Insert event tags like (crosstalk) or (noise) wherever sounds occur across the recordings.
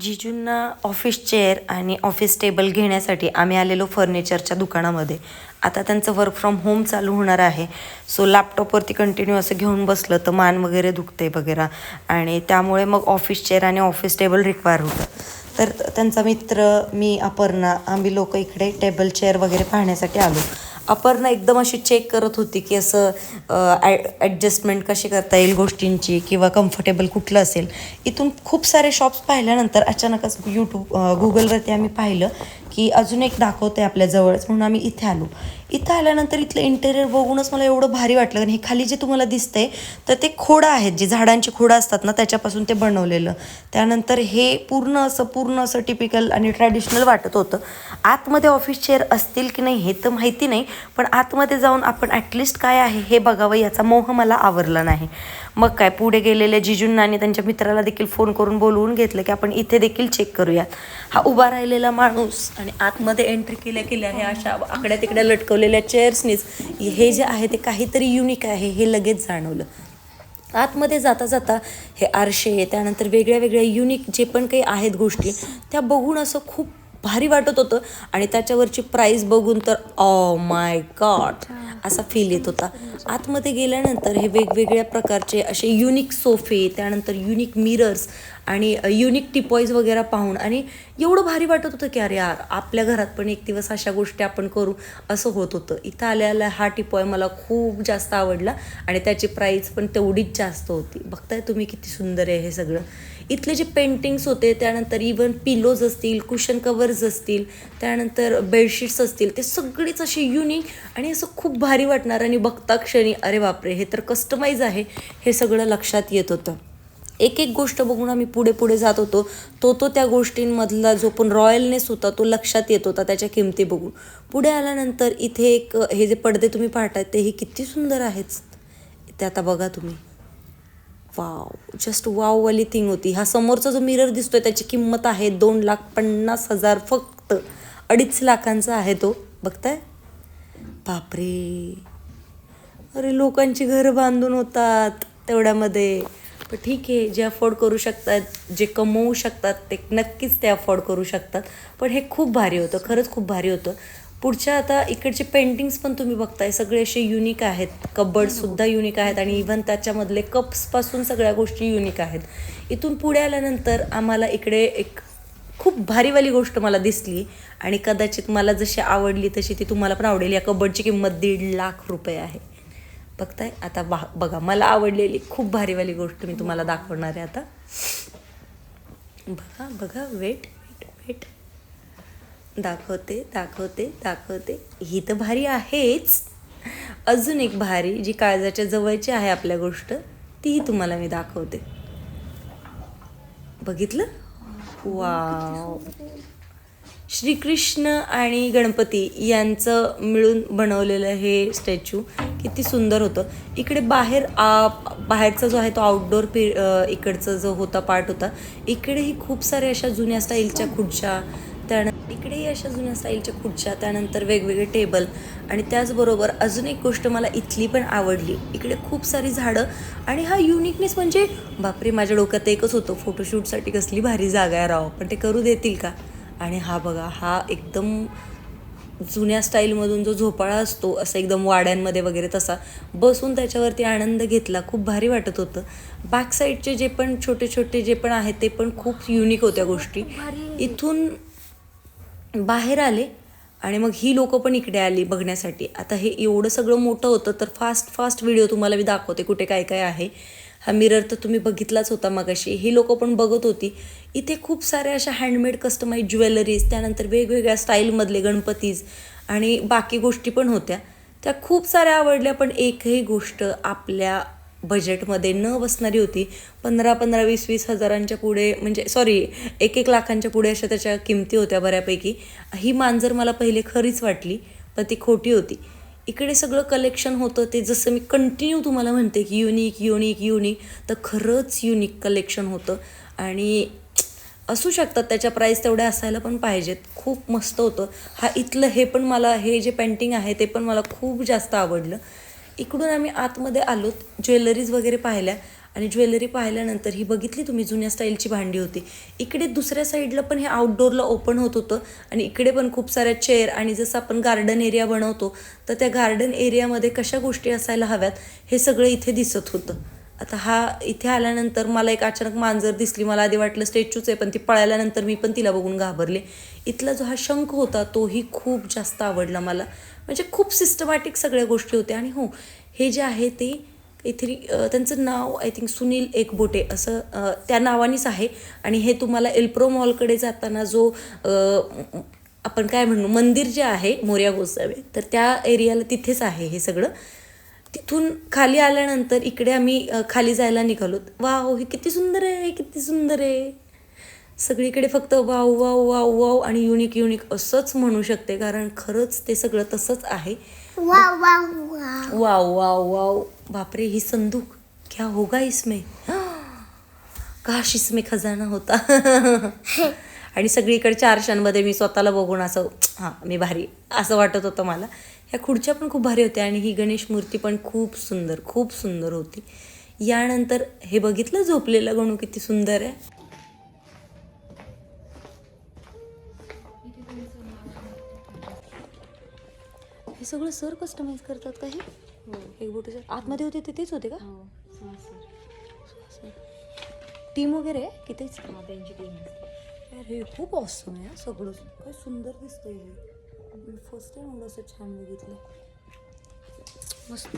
जिजूंना office chair आणि office table घेण्यासाठी आम्ही आलेलो फर्निचरच्या दुकानामध्ये. आता त्यांचं वर्क फ्रॉम होम चालू होणार आहे. सो लॅपटॉपवरती कंटिन्यू असं घेऊन बसलं तर मान वगैरे दुखते वगैरे आणि त्यामुळे मग ऑफिस चेअर आणि ऑफिस टेबल रिक्वायर होतं. तर त्यांचा मित्र मी अपर्णा आम्ही लोक इकडे टेबल चेअर वगैरे पाहण्यासाठी आलो. अपर्णा एकदम अशी चेक करत होती की असं ॲडजस्टमेंट कशी करता येईल गोष्टींची किंवा कम्फर्टेबल कुठलं असेल. इथून खूप सारे शॉप्स पाहिल्यानंतर अचानकच यूट्यूब गुगलवरती आम्ही पाहिलं की अजून एक दाखवतं आपल्या जवळच म्हणून आम्ही इथे आलो. इथं आल्यानंतर इथलं इंटेरियर बघूनच मला एवढं भारी वाटलं कारण हे खाली जे तुम्हाला दिसतंय तर ते खोडं आहेत जी झाडांची खोडं असतात ना त्याच्यापासून ते बनवलेलं. त्यानंतर हे पूर्ण असं पूर्ण असं टिपिकल आणि ट्रॅडिशनल वाटत होतं. आतमध्ये ऑफिस चेअर असतील की नाही हे तर माहिती नाही पण आतमध्ये जाऊन आपण ॲटलिस्ट काय आहे हे बघावं याचा मोह मला आवरला नाही. मग काय पुढे गेलेल्या जिजूंना आणि त्यांच्या मित्राला देखील फोन करून बोलवून घेतलं की आपण इथे देखील चेक करूयात. हा उभा राहिलेला माणूस आणि आतमध्ये एंट्री केल्या केल्या हे अशा आकड्या तिकड्या लटकवलेल्या चेअर्सनीच हे जे आहे ते काहीतरी युनिक आहे हे लगेच जाणवलं. आतमध्ये जाता जाता हे आरशे त्यानंतर वेगळ्या वेगळ्या युनिक जे पण काही आहेत गोष्टी त्या बघून असं खूप भारी वाटत होतं. आणि त्याच्यावरची प्राईस बघून तर ऑ माय गॉड असा फील येत होता. आतमध्ये गेल्यानंतर हे वेगवेगळ्या प्रकारचे असे युनिक सोफे त्यानंतर युनिक मिरर्स आणि युनिक टिपॉईज वगैरे पाहून. आणि एवढं भारी वाटत होतं की अरे यार आपल्या घरात पण एक दिवस अशा गोष्टी आपण करू असं होत होतं. इथं आल्याला हा टिपॉय मला खूप जास्त आवडला आणि त्याची प्राईस पण तेवढीच जास्त होती. बघताय तुम्ही किती सुंदर आहे हे सगळं. इथले जे पेंटिंग्स होते त्यानंतर इवन पिलोज असतील कुशन कवर्स असतील त्यानंतर बेडशीट्स असतील ते सगळेच असे युनिक आणि असं खूप भारी वाटणार आणि बघता क्षणी अरे बापरे हे तर कस्टमाइज आहे हे सगळं लक्षात येत होतं. एक एक गोष्ट बघून आम्ही पुढे पुढे जात होतो तो तो त्या गोष्टींमधला जो पण रॉयलनेस होता तो लक्षात येत होता त्याच्या किमती बघून. पुढे आल्यानंतर इथे एक हे जे पडदे तुम्ही पाहताय तेही किती सुंदर आहेत. ते आता बघा तुम्ही. वाव जस्ट वाव वाली थिंग होती. हा समोरचा जो मिरर दिसतोय त्याची किंमत आहे दोन लाख पन्नास हजार फक्त. अडीच लाखांचा आहे तो. बघताय? बापरे. अरे लोकांची घरं बांधून होतात तेवढ्यामध्ये. पण ठीक आहे जे अफोर्ड करू शकतात जे कमवू शकतात ते नक्कीच ते अफोर्ड करू शकतात. पण हे खूप भारी होतं खरंच खूप भारी होतं. पुढच्या आता इकडचे पेंटिंग्स पण तुम्ही बघताय. सगळे असे युनिक आहेत. कबर्डसुद्धा युनिक आहेत आणि इव्हन त्याच्यामधले कप्सपासून सगळ्या गोष्टी युनिक आहेत. इथून पुढे आल्यानंतर आम्हाला इकडे एक खूप भारीवाली गोष्ट मला दिसली आणि कदाचित मला जशी आवडली तशी ती तुम्हाला पण आवडेल. या कबर्डची किंमत दीड लाख रुपये आहे. बघताय आता बा बघा मला आवडलेली खूप भारीवाली गोष्ट मी तुम्हाला दाखवणार आहे आता. बघा बघा वेट दाखवते दाखवते दाखवते. ही तर भारी आहेच. अजून एक भारी जी काळजाच्या जवळची आहे आपल्या गोष्ट तीही तुम्हाला मी दाखवते. बघितलं? वाव. श्रीकृष्ण आणि गणपती यांचं मिळून बनवलेलं हे स्टॅच्यू किती सुंदर होतं. इकडे बाहेर आ बाहेरचा जो आहे तो आउटडोर पी इकडचा जो होता पार्ट होता इकडेही खूप साऱ्या अशा जुन्या स्टाईलच्या खुर्च्या त्यानंतर इकडेही अशा जुन्या स्टाईलच्या खुर्च्या त्यानंतर वेगवेगळे टेबल आणि त्याचबरोबर अजून एक गोष्ट मला इथली पण आवडली. इकडे खूप सारी झाडं आणि हा युनिकनेस म्हणजे बापरे माझ्या डोक्यात एकच होतं फोटोशूटसाठी कसली भारी जागा आहे राव. पण ते करू देतील का? आणि हा बघा हा एकदम जुन्या स्टाईलमधून जो झोपाळा असतो असं एकदम वाड्यांमध्ये वगैरे तसा बसून त्याच्यावरती आनंद घेतला. खूप भारी वाटत होतं. बॅक साईडचे जे पण छोटे छोटे जे पण आहेत ते पण खूप युनिक होत्या गोष्टी. इथून बाहेर आले आणि मग ही लोकं पण इकडे आली बघण्यासाठी. आता हे एवढं सगळं मोठं होतं तर फास्ट फास्ट व्हिडिओ तुम्हाला मी दाखवते कुठे काय काय आहे. हा मिरर तर तुम्ही बघितलाच होता मगाशी. ही लोकं पण बघत होती. इथे खूप साऱ्या अशा हँडमेड कस्टमाइज ज्वेलरीज त्यानंतर वेगवेगळ्या स्टाईलमधले गणपतीज आणि बाकी गोष्टी पण होत्या. त्या खूप साऱ्या आवडल्या पण एकही गोष्ट आपल्या बजेटमध्ये न बसणारी होती. पंधरा पंधरा वीस वीस हजारांच्या पुढे म्हणजे सॉरी एक एक लाखांच्या पुढे अशा त्याच्या किमती होत्या बऱ्यापैकी. ही मांजर मला पहिले खरीच वाटली पण ती खोटी होती. इकडे सगळं कलेक्शन होतं ते जसं मी कंटिन्यू तुम्हाला म्हणते की युनिक युनिक युनिक तर खरंच युनिक कलेक्शन होतं. आणि असू शकतात त्याच्या प्राईस तेवढ्या असायला पण पाहिजेत. खूप मस्त होतं. हा इथलं हे पण मला हे जे पेंटिंग आहे ते पण मला खूप जास्त आवडलं. इकडून आम्ही आतमध्ये आलो ज्वेलरीज वगैरे पाहिल्या आणि ज्वेलरी पाहिल्यानंतर ही बघितली तुम्ही जुन्या स्टाईलची भांडी होती. इकडे दुसऱ्या साईडला पण हे आउटडोअरला ओपन होत होतं. आणि इकडे पण खूप साऱ्या चेअर आणि जसं आपण गार्डन एरिया बनवतो तर त्या गार्डन एरियामध्ये कशा गोष्टी असायला हव्यात हे सगळं इथे दिसत होतं. आता हा इथे आल्यानंतर मला एक अचानक मांजर दिसली. मला आधी वाटलं स्टॅच्यूच आहे पण ती पळाल्यानंतर मी पण तिला बघून घाबरले. इथला जो हा शंख होता तोही खूप जास्त आवडला मला. म्हणजे खूप सिस्टमॅटिक सगळ्या गोष्टी होत्या. आणि हो हे जे आहे ते काहीतरी त्यांचं नाव आय थिंक सुनील एकबोटे असं त्या नावानेच आहे. आणि हे तुम्हाला एल्प्रो मॉलकडे जाताना जो आपण काय म्हणू मंदिर जे आहे मोर्या गोसावे तर त्या एरियाला तिथेच आहे हे सगळं. तिथून खाली आल्यानंतर इकडे आम्ही खाली जायला निघालो. वाव हे किती सुंदर आहे किती सुंदर आहे. सगळीकडे फक्त वाव वाव वाव वाव आणि युनिक युनिक असंच म्हणू शकते कारण खरंच ते सगळं तसंच आहे. Wow wow wow. Wow wow wow. बापरे ही संदूक. क्या होगा इसमें? काश इसमें खजाना होता. आणि सगळीकडे आरशांमध्ये मी स्वतःला बघून असं हां मी भारी असं वाटत होतं मला. ह्या खुर्च्या पण खूप भारी होत्या आणि ही गणेश मूर्ती पण खूप सुंदर खूप सुंदर होती. यानंतर हे बघितलं झोपलेलं गणू किती सुंदर आहे? सगळं सर कस्टमाइज करतात का हे? एक बोटे सर आतमध्ये होते ते तेच होते का? टीम वगैरे आहे? की तेच यार हे खूप ऑसम आहे हा सगळं. काय सुंदर दिसतंय हे. मी फर्स्ट टाइम असं छान बघितलं मस्त.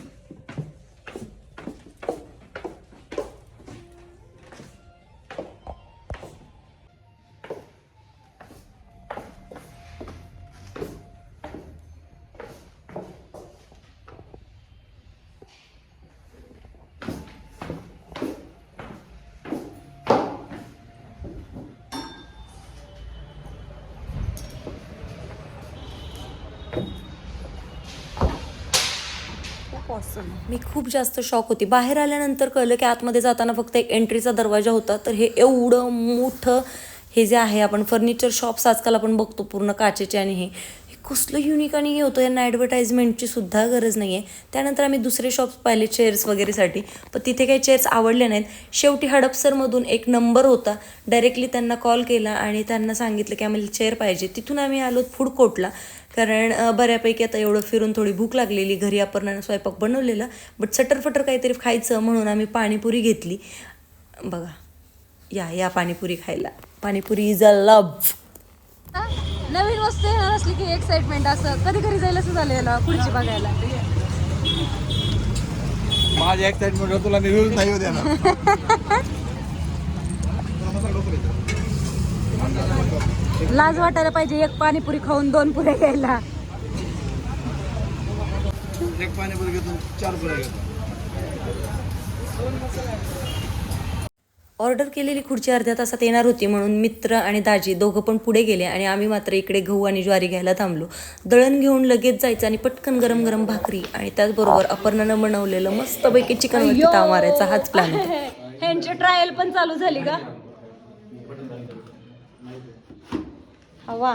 मी खूप जास्त शॉक होती. बाहेर आल्यानंतर कळलं की आतमध्ये जाताना फक्त एक एंट्रीचा दरवाजा होता. तर हे एवढं मोठं हे जे आहे आपण फर्निचर शॉप्स आजकाल आपण बघतो पूर्ण काचेचे आणि हे. हे कसलं युनिक आणि हे होतं. यांना ॲडव्हर्टाईजमेंटची सुद्धा गरज नाही आहे त्यानंतर आम्ही दुसरे शॉप्स पाहिले चेअर्स वगैरेसाठी. पण तिथे काही चेअर्स आवडले नाहीत. शेवटी हडपसरमधून एक नंबर होता. डायरेक्टली त्यांना कॉल केला आणि त्यांना सांगितलं की आम्हाला चेअर पाहिजे. तिथून आम्ही आलो फूड कोर्टला कारण बऱ्यापैकी आता एवढं फिरून थोडी भूक लागलेली घरी आपण स्वयंपाक बनवलेला बट सटरफटर काहीतरी खायचं म्हणून आम्ही पाणीपुरी घेतली. बघा या या पाणीपुरी खायला. पाणीपुरी इज अ लव नवीन वस्तू येणार असली की एक्साइटमेंट असं. कधी कधी जायला असं झालं याला पुढची बघायला. माझ्या एक्साइटमेंट तुला मी व्ह्यूज नाही होत्या (laughs) लाज वाटायला पाहिजे एक पाणीपुरी खाऊन दोन पुऱ्या घ्यायला. एक पाणीपुरी घेतो चार पुऱ्या ऑर्डर केलेली खुर्ची अर्ध्या तासात येणार होती म्हणून मित्र आणि दाजी दोघं पण पुढे गेले आणि आम्ही मात्र इकडे गहू आणि ज्वारी घ्यायला थांबलो. दळण घेऊन लगेच जायचं आणि पटकन गरम गरम भाकरी आणि त्याचबरोबर अपर्णानं बनवलेलं मस्तपैकी चिकन ताव मारायचा हाच प्लॅन होता. ह्यांची ट्रायल पण चालू झाली का हवा.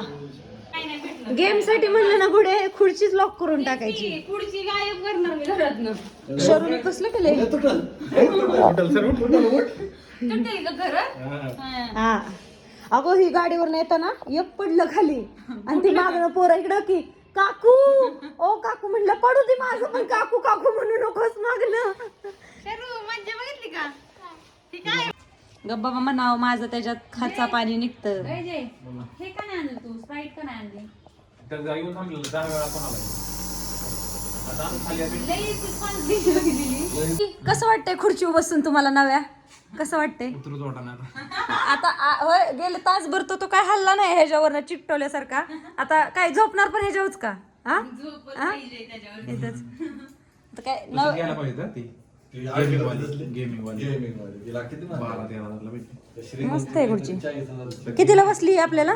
गेमसाठी म्हणलं ना पुढे खुर्चीच लॉक करून टाकायची. खुर्ची गायब करणार मी घरातनं. शरूने कसलं केलंय हा. अगो ही गाडीवर येताना एक पडलं खाली. आणि ती मागणं पोरं इकडं की काकू ओ काकू म्हणलं पडू दे माझं पण काकू काकू म्हणू नकोस मागणं गप्पा बाबा नाव माझं त्याच्यात खाचा पाणी निघतं. कसं वाटतंय खुर्ची बसून तुम्हाला नव्या? कसं वाटतंय? आता. आ- होय, गेले तासभर तो तो काय हल्ला नाही ह्याच्यावर चिकटवल्यासारखा. आता काय झोपणार पण ह्याच्यावरच का? हा? हा? इथंच. (laughs) आता काय नव- मस्त आहे खुर्ची कितीला बसली ही आपल्याला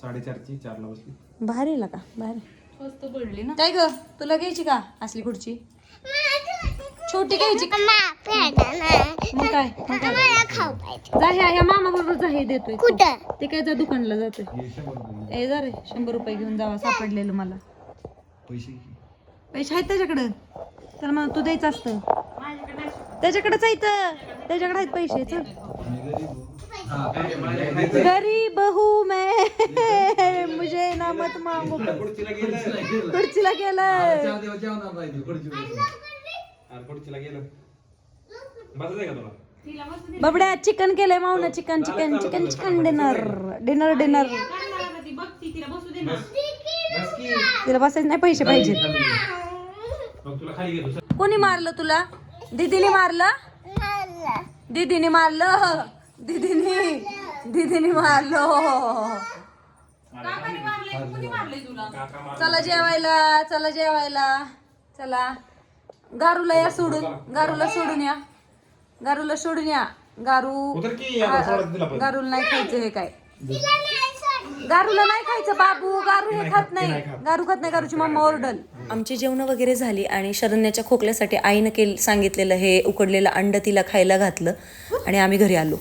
साडेचारची चारला बसली. भारी का? भारी. काय ग? तुला घ्यायची का असली खुर्ची छोटी घ्यायची. का? मग काय? मग जा ह्या ह्या मामा बरोबर जा हे देतोय. ते काय त्या दुकानला जातोय. ए जा रे शंभर रुपये घेऊन जावा सापडलेलं मला. पैसे पैसे आहेत त्याच्याकडं. तर मग तू द्यायचं असतं. त्याच्याकडेच आहे त्याच्याकडे आहेत पैसे. चल. गरीब हूँ मैं. मुझे ना मत मांगो खुर्चीला गेलं आहे बबड्या चिकन केलंय मावना chicken chicken chicken chicken dinner dinner. Dinner तिला बसायचं नाही पैसे पाहिजे मग तुला खाली घेतो कोणी मारलं तुला? दीदीने मारलं? दीदीने मारलं? दीदीने दीदीने मारलं. चला जेवायला चला जेवायला. चला. गारूला या सोडून गारूला सोडून या. गारूला सोडून या. गारू गारूला नाही खायचं हे काय. गारूला नाही खायचं बाबू. गारू हे खात नाही. गारू खात नाही गारूची मम्मा ओरडल. आमची जेवणं वगैरे झाली आणि शरण्याच्या खोकल्यासाठी आईनं केल सांगितलेलं हे उकडलेलं अंड तिला खायला घातलं आणि आम्ही घरी आलो.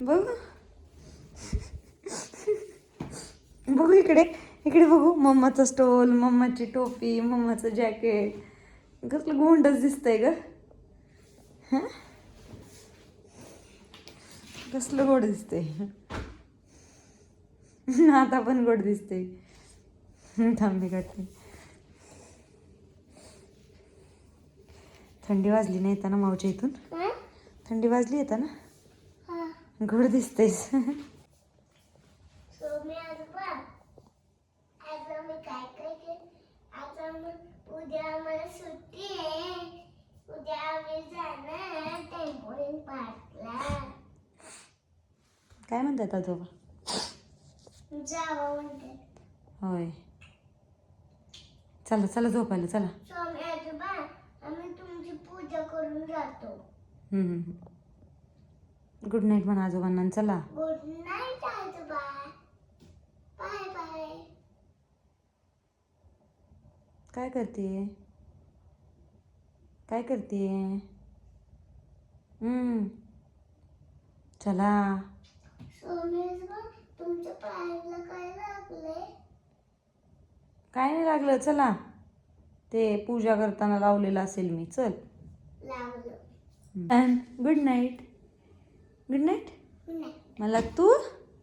बघ. बघू इकडे. इकडे बघू. मम्माचा स्टोल मम्माची टोपी मम्माचं जॅकेट कसलं गोंडच दिसतंय ग. हं? कसलं गोड दिसतंय? (laughs) आता पण गोड दिसते थांबी काढते थंडी वाजली नाही येताना मावच्या इथून? थंडी वाजली येताना? गोड दिसतेस काय म्हणतात आजोबा होय. चला चला झोपायला चला. स्वामी आजोबा आम्ही तुमची पूजा करून जातो. गुड नाईट म्हणा आजोबांना चला. गुड नाईट आजोबा. बाय बाय काय करते काय करते चला. स्वामी आजोबा तुमच्या पायाला काय नाही लागलं चला. ते पूजा करताना लावलेलं असेल मी चल. And good night good night मला तू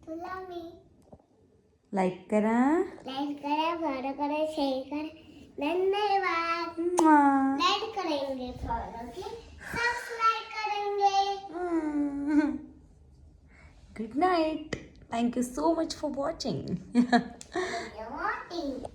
तुला मी. लाईक करा. लाइक करा फॉलो करा शेयर करा. धन्यवाद. करेंगे फॉलो करेंगे. Good night Thank you so much for watching. (laughs) You're watching.